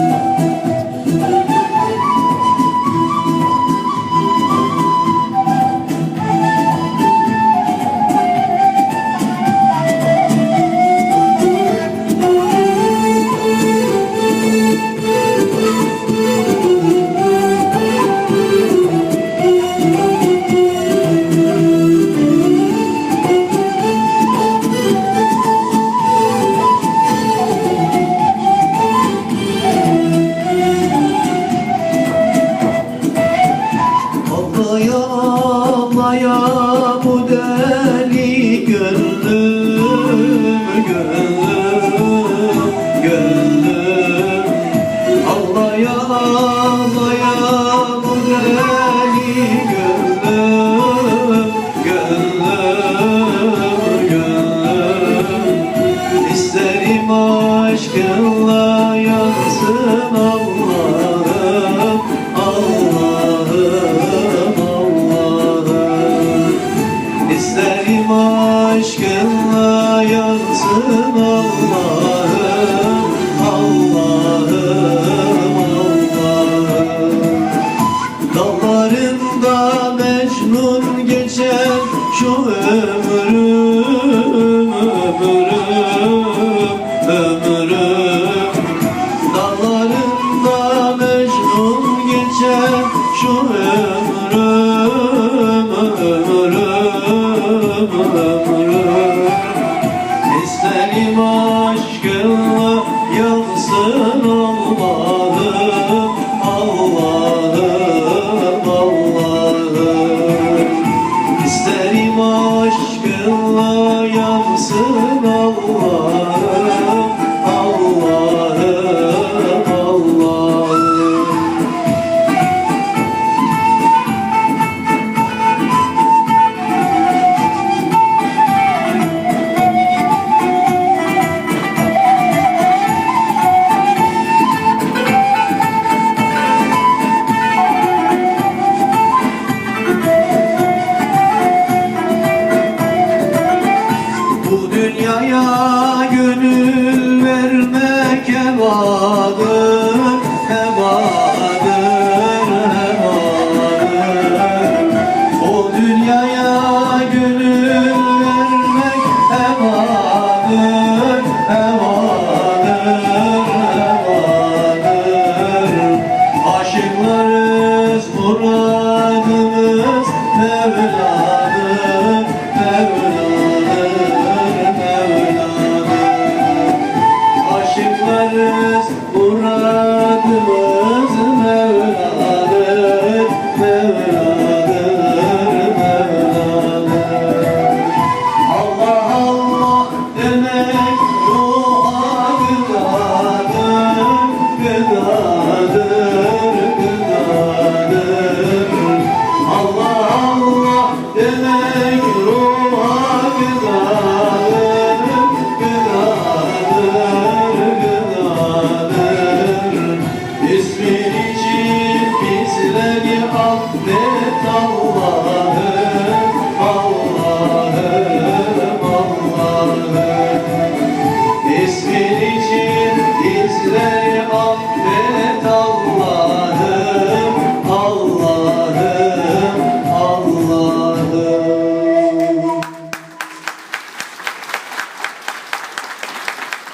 Ağlaya bu deli gönlüm gönlüm gönlüm. Ağlaya ağlaya bu deli gönlüm gönlüm gönlüm. İsterim aşkınla yansın aşkınla yansın Allah'ım Allah'ım Allah'ım. Dallarında Mecnun geçer şu ömrüm yansın hevadır, hevadır, hevadır. O dünyaya gönül vermek hevadır, hevadır, hevadır. Aşıklarız muradımız Mevla'dır, Mevla'dır. Aşıklarız muradımız